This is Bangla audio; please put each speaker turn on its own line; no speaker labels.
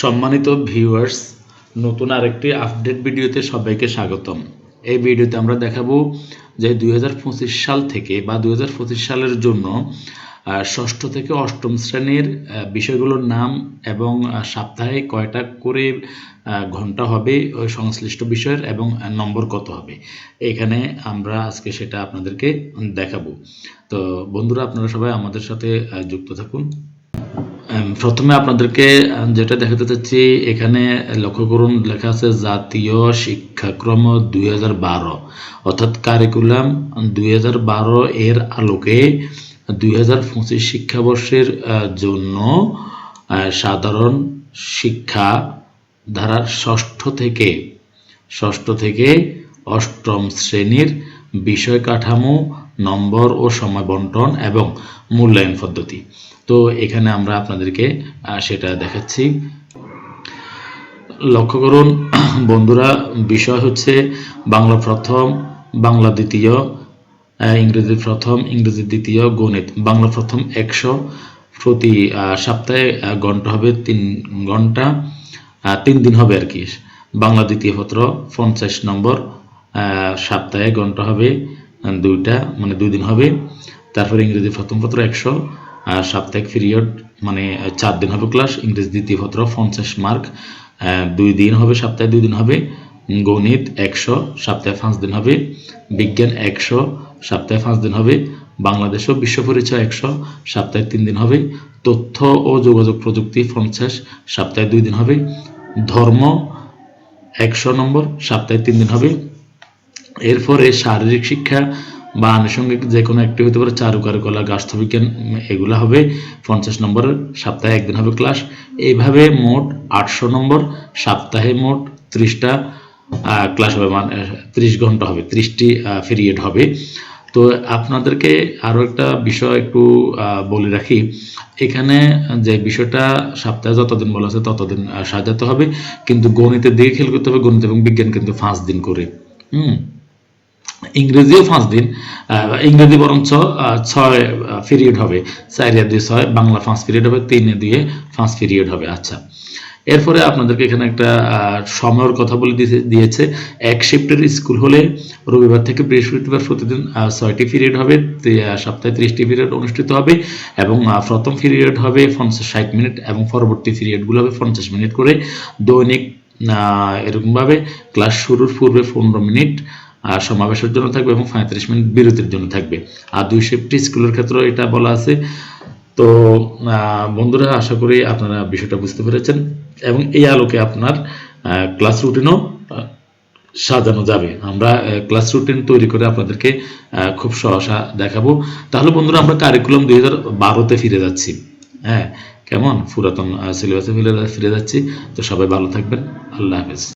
সম্মানিত ভিউয়ার্স নতুন আরেকটি আপডেট ভিডিওতে সবাইকে স্বাগতম। এই ভিডিওতে আমরা দেখাবো যে দুই হাজার পঁচিশ সাল থেকে বা দুই সালের জন্য ষষ্ঠ থেকে অষ্টম শ্রেণির বিষয়গুলোর নাম এবং সপ্তাহে কয়টা করে ঘণ্টা হবে ওই সংশ্লিষ্ট বিষয়ের এবং নম্বর কত হবে। এখানে আমরা আজকে সেটা আপনাদেরকে দেখাবো। তো বন্ধুরা, আপনারা সবাই আমাদের সাথে যুক্ত থাকুন। প্রথমে আপনাদেরকে যেটা দেখাতে চাচ্ছি, এখানে লক্ষ্য করুন, লেখা আছে জাতীয় শিক্ষাক্রম দুই হাজার বারো। অর্থাৎ কারিকুলাম দুই হাজার বারো এর আলোকে দুই হাজার পঁচিশ শিক্ষাবর্ষের জন্য সাধারণ শিক্ষা ধারার ষষ্ঠ থেকে ষষ্ঠ থেকে অষ্টম শ্রেণির বিষয় কাঠামো, নম্বর ও সময় বন্টন এবং মূল্যায়ন পদ্ধতি। তো এখানে আমরা আপনাদেরকে সেটা দেখাচ্ছি। লক্ষ্য করুন, বন্ধুরা, বিষয় হচ্ছে বাংলা প্রথম, বাংলা দ্বিতীয় ইংরেজি প্রথম, ইংরেজি দ্বিতীয় গণিত। বাংলা প্রথম একশো প্রতি সপ্তাহে ঘণ্টা হবে তিন ঘণ্টা তিন দিন হবে আর কি। বাংলা দ্বিতীয় পত্র পঞ্চাশ নম্বর সপ্তাহে ঘণ্টা হবে দুইটা মানে দুই দিন হবে। তারপরে ইংরেজি প্রথম পত্র একশো সাপ্তাহিক পিরিয়ড মানে চার দিন হবে ক্লাস ইংরেজি দ্বিতীয় পত্র, পঞ্চাশ মার্ক দুই দিন হবে সপ্তাহে, দুই দিন হবে গণিত একশো, সপ্তাহে পাঁচ দিন হবে বিজ্ঞান একশো, সপ্তাহে পাঁচ দিন হবে বাংলাদেশ ও বিশ্ব পরিচয় একশো, সপ্তাহে তিন দিন হবে তথ্য ও যোগাযোগ প্রযুক্তি পঞ্চাশ, সপ্তাহে দুই দিন হবে ধর্ম একশো নম্বর, সপ্তাহে তিন দিন হবে। এরপরে শারীরিক শিক্ষা বা আনুষঙ্গিক যে কোনো একটি হতে পারে চারুকারুকলা গার্হস্থ্যবিজ্ঞান উম, এগুলা হবে পঞ্চাশ নম্বরের সপ্তাহে একদিন হবে ক্লাস। এইভাবে মোট আটশো নম্বর সপ্তাহে মোট ত্রিশটা ক্লাস হবে মানে ত্রিশ ঘণ্টা হবে ত্রিশটি পিরিয়ড হবে। তো আপনাদেরকে আরও একটা বিষয় একটু বলে রাখি। এখানে যে বিষয়টা সপ্তাহে যতদিন বলা আছে ততদিন সাজাতে হবে। কিন্তু গণিতের দিকে খেয়াল করতে হবে গণিত এবং বিজ্ঞান কিন্তু পাঁচ দিন করে। হুম? ইংরেজিও পাঁচ দিন ইংরেজি বরঞ্চ ছয় পিরিয়ড হবে। চারিয়া দুই ছয়, বাংলা পাঁচ পিরিয়ড হবে, তিনে দিয়ে পাঁচ পিরিয়ড হবে। আচ্ছা এরপরে আপনাদেরকে এখানে একটা সময়ের কথা বলে দিয়েছে- এক শিফটের স্কুল হলে রবিবার থেকে বৃহস্পতিবার প্রতিদিন ছয়টি পিরিয়ড হবে সপ্তাহে ত্রিশটি পিরিয়ড অনুষ্ঠিত হবে এবং প্রথম পিরিয়ড হবে পঞ্চাশ ষাট মিনিট এবং পরবর্তী পিরিয়ডগুলো হবে পঞ্চাশ মিনিট করে। দৈনিক এরকমভাবে ক্লাস শুরুর পূর্বে পনেরো মিনিট আর সমাবেশের জন্য থাকবে এবং পঁয়ত্রিশ মিনিট বিরতির জন্য থাকবে। আর দুই শিফটি স্কুলের ক্ষেত্রেও এটা বলা আছে। তো বন্ধুরা, আশা করি আপনারা বিষয়টা বুঝতে পেরেছেন এবং এই আলোকে আপনার ক্লাস রুটিনও সাজানো যাবে। আমরা ক্লাস রুটিন তৈরি করে আপনাদেরকে খুব সহসা দেখাবো। তাহলে বন্ধুরা, আমরা কারিকুলাম দুই হাজার বারোতে ফিরে যাচ্ছি। হ্যাঁ কেমন? পুরাতন সিলেবাসে ফিরে যাচ্ছি। তো সবাই ভালো থাকবেন। আল্লাহ হাফেজ।